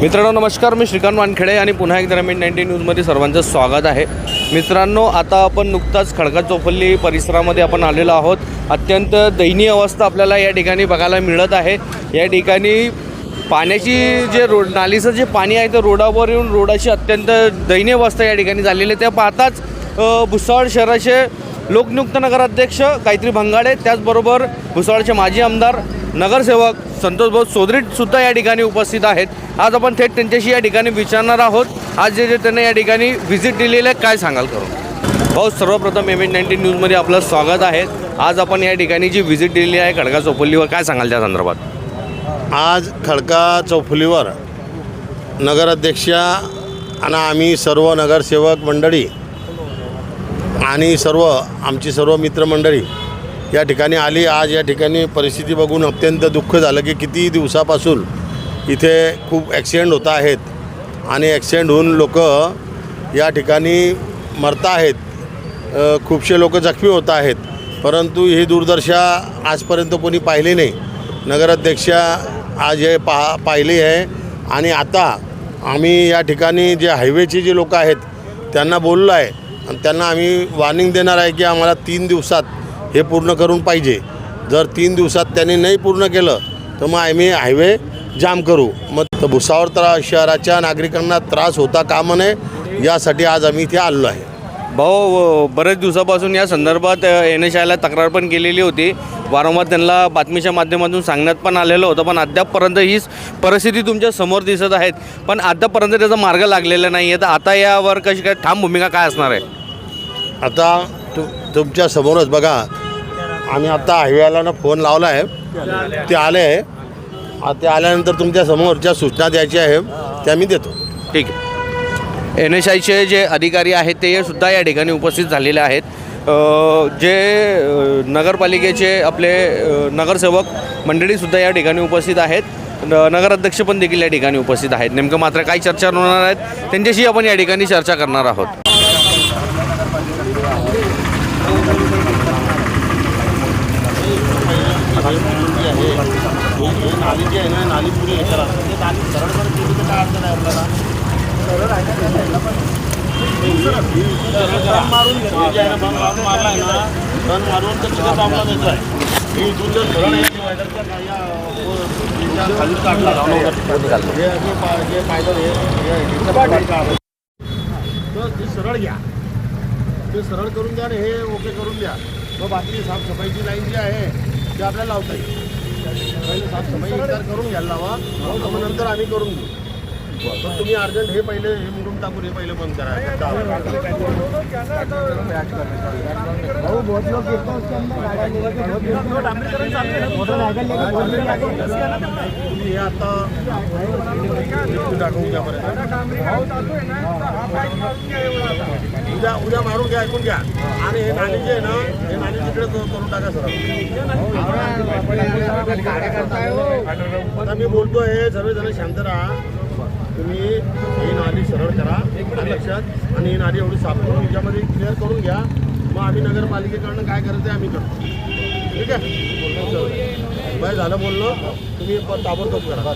मित्रांनो नमस्कार. मी श्रीकांत वानखेडे आणि पुन्हा एक ग्रामीण नाईन्टी न्यूजमध्ये सर्वांचं स्वागत आहे. मित्रांनो आता आपण नुकताच खडका चौफल्ली परिसरामध्ये आपण आलेलो आहोत. अत्यंत दयनीय अवस्था आपल्याला या ठिकाणी बघायला मिळत आहे. या ठिकाणी पाण्याची जे रोड नालीचं जे पाणी आहे ते रोडावर येऊन रोडाची अत्यंत दयनीय अवस्था या ठिकाणी झालेली आहे. त्या पाहताच भुसावळ शहराचे लोकनियुक्त नगराध्यक्ष गायत्री भंगाडे त्याचबरोबर भुसावळचे माजी आमदार नगरसेवक संतोष भाऊ चौधरी सुद्धा या ठिकाणी उपस्थित आहेत. आज आपण थेट त्यांच्याशी या ठिकाणी विचारणार आहोत. आज जे जे त्यांनी या ठिकाणी व्हिजिट दिलेलं आहे काय सांगाल करून? भाऊ सर्वप्रथम एम एन नाईन्टीन न्यूजमध्ये आपलं स्वागत आहे. आज आपण या ठिकाणी जी व्हिजिट दिलेली आहे खडका चौफुलीवर काय सांगाल त्या संदर्भात? आज खडका चौफुलीवर नगराध्यक्षा आणि आम्ही सर्व नगरसेवक मंडळी आणि सर्व आमची सर्व मित्रमंडळी या ठिकाणी आली. आज या ठिकाणी परिस्थिती बघून अत्यंत दुःख झालं की किती दिवसापासून इथे खूप ॲक्सिडेंट होत आहेत. आणि ॲक्सिडेंट होऊन लोक या ठिकाणी मरत आहेत. खूपसे लोक जखमी होत आहेत. परंतु ही दूरदर्शा आजपर्यंत कोणी पाहिली नाही. नगराध्यक्षा आज हे पहा पाहिली आहे. आणि आता आम्ही या ठिकाणी जे हायवेचे जे लोक आहेत त्यांना बोललो आहे. आणि त्यांना आम्ही वॉर्निंग देणार आहे की आम्हाला तीन दिवसात हे पूर्ण करून पाहिजे. जर तीन दिवसात त्यांनी नाही पूर्ण केलं तर मग आम्ही हायवे जाम करू. मग तर भुसावळ त्रा शहराच्या नागरिकांना त्रास होता कामा नये यासाठी आज आम्ही इथे आलेलो आहे. भाऊ बरेच दिवसापासून या संदर्भात एन एच आयला तक्रार पण केलेली होती. वारंवार त्यांना बातमीच्या माध्यमातून सांगण्यात पण आलेलं होतं पण अद्यापपर्यंत हीच परिस्थिती तुमच्यासमोर दिसत आहेत. पण अद्यापपर्यंत त्याचा मार्ग लागलेला नाही आहे तर आता यावर कशी काय ठाम भूमिका काय असणार आहे? आता तु तुमच्या समोरच बघा आम्ही आता हायवेवाल्यांना फोन लावला आहे. ते आले आहे. ते आल्यानंतर तुमच्यासमोर ज्या सूचना द्यायच्या आहे. त्या मी देतो. ठीक आहे. एन एस आयचे जे अधिकारी आहेत ते सुद्धा या ठिकाणी उपस्थित झालेले आहेत. जे नगरपालिकेचे आपले नगरसेवक मंडळीसुद्धा या ठिकाणी उपस्थित आहेत. न- नगराध्यक्ष पण देखील या ठिकाणी उपस्थित आहेत. नेमकं मात्र काय चर्चा होणार आहेत. त्यांच्याशी आपण या ठिकाणी चर्चा करणार आहोत नाली जी आहे ना नाली पुरी हे करा नाली सरळ तर काय अडचण आहे आपल्याला मारून जे म्हणजे आहे ना मारून मारला आहे ना मारून तर तिथं आहे. इथून जर सरळ या, खाली काढला जे पायदल हे तर ते सरळ घ्या. ते सरळ करून द्या आणि हे ओके करून द्या मग बाकी साफसफाईची लाईन जी आहे ती आपल्याला लावता येईल. पहिले साफसफाई विचार करून घ्यायला लावा. मग नंतर आम्ही करून घेऊ. पण तुम्ही अर्जंट हे पहिले हे मुडून टाकून हे पहिले बंद करा तुम्ही हे आता लिफ्ट टाकून उद्यापर्यंत उद्या उद्या मारून घ्या ऐकून घ्या आणि हे नाली जे आहे ना हे नाली तिकडे करून करून टाका सर आता मी बोलतोय सर्वजण शांत राहा तुम्ही ही नाली सरळ करा लक्षात. आणि ही नाली एवढी साफ करून याच्यामध्ये क्लिअर करून घ्या. मग आम्ही नगरपालिकेकडनं काय करायचं आम्ही करतो. ठीक आहे? बरं झालं बोललो तुम्ही पण ताबडतोब करा.